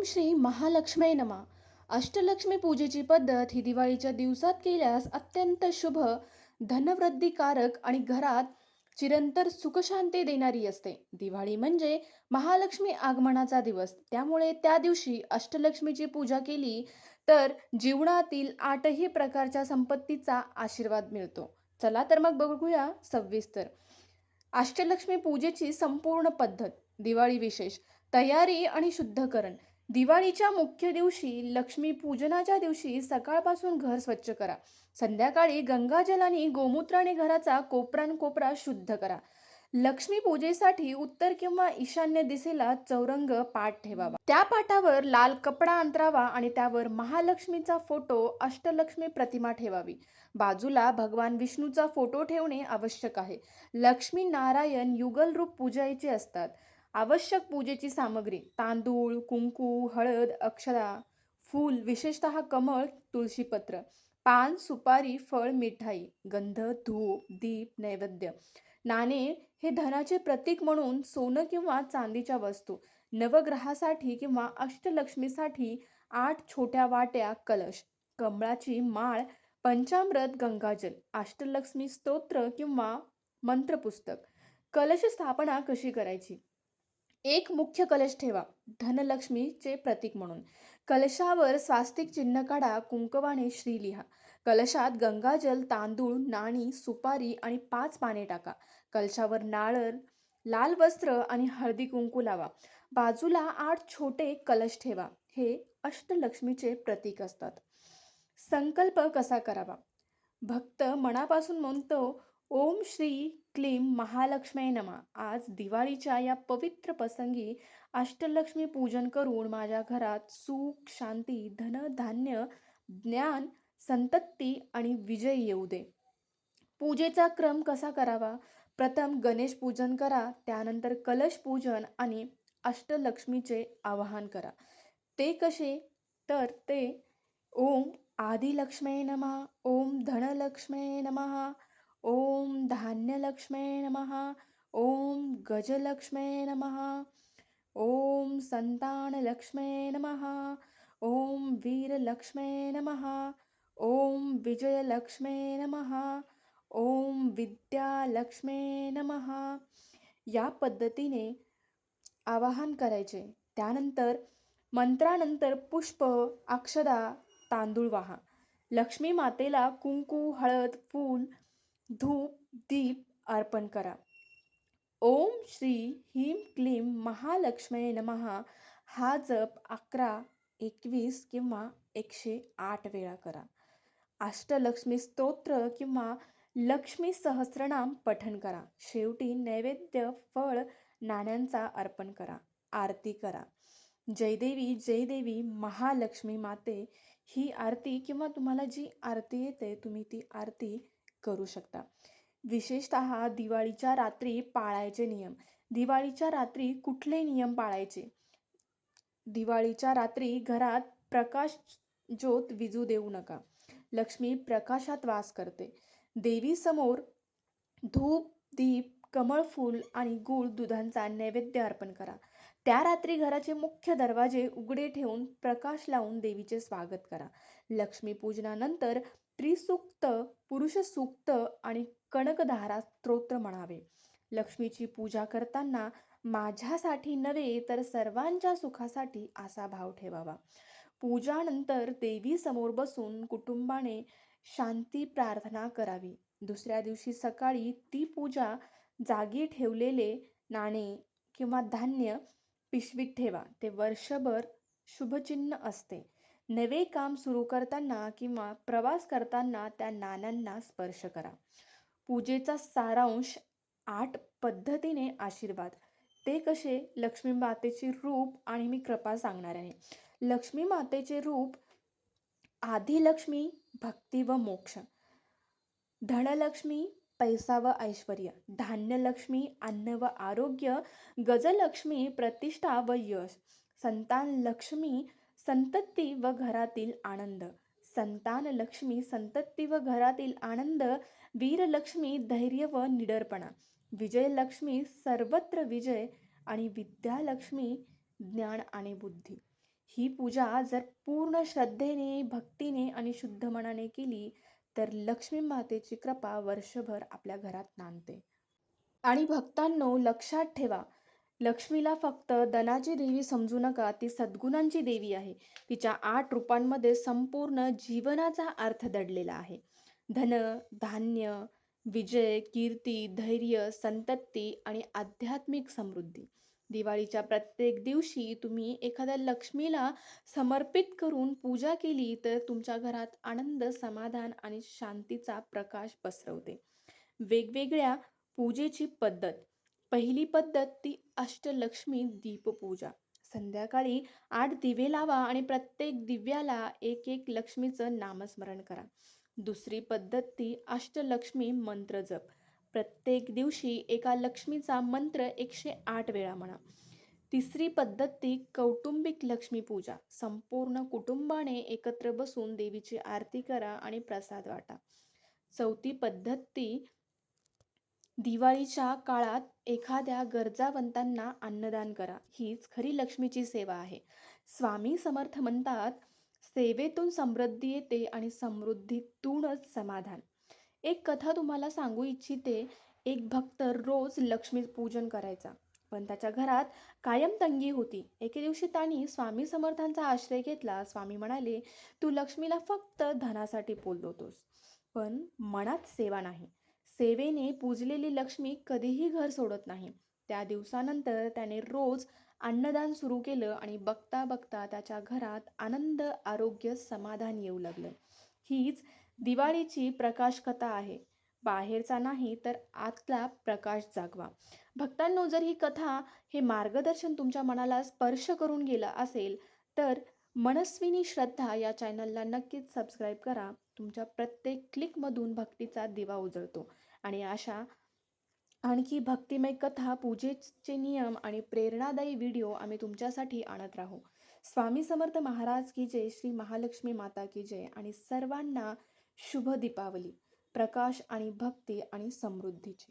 ओम श्री महालक्ष्मी नमा. अष्टलक्ष्मी पूजेची पद्धत ही दिवाळीच्या दिवसात केल्यास अत्यंत शुभ धनवृद्धिकारक आणि घरात चिरंतर सुखशांती देणारी असते. दिवाळी म्हणजे महालक्ष्मी आगमनाचा दिवस. त्यामुळे त्या दिवशी अष्टलक्ष्मीची पूजा केली तर जीवनातील आठही प्रकारच्या संपत्तीचा आशीर्वाद मिळतो. चला तर मग बघूया सविस्तर. अष्टलक्ष्मी पूजेची संपूर्ण पद्धत दिवाळी विशेष तयारी आणि शुद्धकरण. दिवाळीच्या मुख्य दिवशी लक्ष्मी पूजनाच्या दिवशी सकाळपासून घर स्वच्छ करा. संध्याकाळी गंगाजलाने गोमूत्राने घराचा कोपरान कोपरा शुद्ध करा. लक्ष्मी पूजेसाठी उत्तर किंवा ईशान्य दिशेला चौरंग पाठ ठेवावा. त्या पाठावर लाल कपडा अंतरावा आणि त्यावर महालक्ष्मीचा फोटो अष्टलक्ष्मी प्रतिमा ठेवावी. बाजूला भगवान विष्णूचा फोटो ठेवणे आवश्यक आहे. लक्ष्मी नारायण युगल रूप पूजायचे असतात. आवश्यक पूजेची सामग्री तांदूळ कुंकू हळद अक्षरा फूल विशेषतः कमळ तुळशीपत्र पान सुपारी फळ मिठाई गंध धूप दीप नैवेद्य. नाणे हे धनाचे प्रतीक म्हणून सोनं किंवा चांदीच्या वस्तू नवग्रहासाठी किंवा अष्टलक्ष्मीसाठी आठ छोट्या वाट्या कलश कमळाची माळ पंचामृत गंगाजल अष्टलक्ष्मी स्तोत्र किंवा मंत्रपुस्तक. कलश स्थापना कशी करायची? एक मुख्य कलश ठेवा. धनलक्ष्मीचे प्रतीक म्हणून. कलशावर स्वास्तिक चिन्ह काढा कुंकवाने श्री लिहा. कलशात गंगाजल तांदूळ नाणी सुपारी आणि पाच पाने टाका. कलशावर नाळर लाल वस्त्र आणि हळदी कुंकू लावा. बाजूला आठ छोटे कलश ठेवा. हे अष्टलक्ष्मीचे प्रतीक असतात. संकल्प कसा करावा? भक्त मनापासून म्हणतो ओम श्री क्लीम महालक्ष्मी नमा. आज दिवाळीच्या या पवित्र प्रसंगी अष्टलक्ष्मी पूजन करून माझ्या घरात सुख शांती धन धान्य ज्ञान संतत्ती आणि विजय येऊ दे. पूजेचा क्रम कसा करावा? प्रथम गणेश पूजन करा त्यानंतर कलश पूजन आणि अष्टलक्ष्मीचे आवाहन करा. ते कसे? तर ते ओम आदिलक्ष्मे नमः ओम धनलक्ष्मे नमः ओम धान्यलक्ष्मे नमः। ओम गजलक्ष्मे नमः। ओम संतानलक्ष्मे नमः। ओम वीरलक्ष्मे नमः। ओम विजयलक्ष्मे नमः। ओम विद्यालक्ष्मे नमः। या पद्धतीने आवाहन करायचे. त्यानंतर मंत्रानंतर पुष्प अक्षदा तांदूळ वाहा. लक्ष्मी मातेला कुंकू हळद फूल धूप दीप अर्पण करा. ओम श्री ह्रीं क्लीम महालक्ष्मी नमः. हा जप अकरा एकवीस किंवा एकशे आठ वेळा करा. अष्टलक्ष्मी स्तोत्र किंवा लक्ष्मी सहस्रनाम पठण करा. शेवटी नैवेद्य फळ नाण्यांचा अर्पण करा. आरती करा. जयदेवी जयदेवी महालक्ष्मी माते. ही आरती किंवा तुम्हाला जी आरती येते तुम्ही ती आरती करू शकता. विशेषत दिवाळीच्या रात्री पाळायचे नियम. दिवाळीच्या रात्री कुठले नियम पाळायचे? दिवाळीच्या रात्री घरात प्रकाश ज्योत विजू देऊ नका. लक्ष्मी प्रकाशात वास करते. देवीसमोर धूप दीप कमळ फूल आणि गूळ दुधांचा नैवेद्य अर्पण करा. त्या रात्री घराचे मुख्य दरवाजे उघडे ठेवून प्रकाश लावून देवीचे स्वागत करा. लक्ष्मीपूजनानंतर त्रिसूक्त पुरुष सूक्त आणि कणकधारा स्तोत्र म्हणावे. लक्ष्मीची पूजा करताना माझ्यासाठी नव्हे तर सर्वांच्या सुखासाठी असा भाव ठेवावा. पूजानंतर देवी समोर बसून कुटुंबाने शांती प्रार्थना करावी. दुसऱ्या दिवशी सकाळी ती पूजा जागी ठेवलेले नाणे किंवा धान्य पिशवीत ठेवा. ते वर्षभर शुभचिन्ह असते. नवे काम सुरू करताना किंवा प्रवास करताना त्या नाण्यांना स्पर्श करा. पूजेचा सारांश आठ पद्धतीने आशीर्वाद. ते कसे? लक्ष्मी मातेचे रूप आणि मी कृपा सांगणार आहे. लक्ष्मी मातेचे रूप आदिलक्ष्मी भक्ती व मोक्ष. धनलक्ष्मी पैसा व ऐश्वर धान्यलक्ष्मी अन्न व आरोग्य. गजलक्ष्मी प्रतिष्ठा व यश. संतान लक्ष्मी संतत्ती व घरातील आनंद. संतान लक्ष्मी संतत्ती व घरातील आनंद वीरलक्ष्मी धैर्य व निडरपणा. विजयलक्ष्मी सर्वत्र विजय आणि विद्यालक्ष्मी ज्ञान आणि बुद्धी. ही पूजा जर पूर्ण श्रद्धेने भक्तीने आणि शुद्ध मनाने केली तर लक्ष्मी मातेची कृपा वर्षभर आपल्या घरात नांदते. आणि भक्तांनो लक्षात ठेवा लक्ष्मीला फक्त धनाची देवी समजू नका ती सद्गुणांची देवी आहे. तिच्या आठ रूपांमध्ये संपूर्ण जीवनाचा अर्थ दडलेला आहे. धन धान्य विजय कीर्ती धैर्य संतती आणि आध्यात्मिक समृद्धी. दिवाळीच्या प्रत्येक दिवशी तुम्ही एखाद्या लक्ष्मीला समर्पित करून पूजा केली तर तुमच्या घरात आनंद समाधान आणि शांतीचा प्रकाश पसरवते. वेगवेगळ्या पूजेची पद्धत पहिली पद्धत ती अष्टलक्ष्मी दीपपूजा. संध्याकाळी आठ दिवे लावा आणि प्रत्येक दिव्याला एक एक लक्ष्मीचं नामस्मरण करा. दुसरी पद्धत ती अष्टलक्ष्मी मंत्र जप. प्रत्येक दिवशी एका लक्ष्मीचा मंत्र एकशे आठ वेळा म्हणा. तिसरी पद्धत ती कौटुंबिक लक्ष्मी पूजा. संपूर्ण कुटुंबाने एकत्र बसून देवीची आरती करा आणि प्रसाद वाटा. चौथी पद्धत ती दिवाळीच्या काळात एखाद्या गरजावंतांना अन्नदान करा. हीच खरी लक्ष्मीची सेवा आहे. स्वामी समर्थ म्हणतात सेवेतून समृद्धी येते आणि समृद्धीतूनच समाधान. एक कथा तुम्हाला सांगू इच्छिते. एक भक्त रोज लक्ष्मी पूजन करायचा. पण त्याच्या घरात कायम तंगी होती. एके दिवशी त्यांनी स्वामी समर्थांचा आश्रय घेतला. स्वामी म्हणाले तू लक्ष्मीला फक्त धनासाठी बोलवतोस. पण मनात सेवा नाही. सेवेने पूजलेली लक्ष्मी कधीही घर सोडत नाही. त्या दिवसानंतर त्याने रोज अन्नदान सुरू केलं आणि बघता बघता त्याच्या घरात आनंद आरोग्य समाधान येऊ लागलं. हीच दिवाळीची प्रकाश कथा आहे. बाहेरचा नाही तर आतला प्रकाश जागवा. भक्तांनो जर ही कथा हे मार्गदर्शन तुमच्या मनाला स्पर्श करून गेलं असेल तर मनस्विनी श्रद्धा या चॅनलला नक्कीच सबस्क्राईब करा. तुमच्या प्रत्येक क्लिकमधून भक्तीचा दिवा उजळतो. आणि अशा आणखी भक्तिमय कथा पूजेचे नियम आणि प्रेरणादायी व्हिडिओ आम्ही तुमच्यासाठी आणत राहू. स्वामी समर्थ महाराज की जय श्री महालक्ष्मी माता की जय आणि सर्वांना शुभ दीपावली. प्रकाश आणि भक्ती आणि समृद्धीची.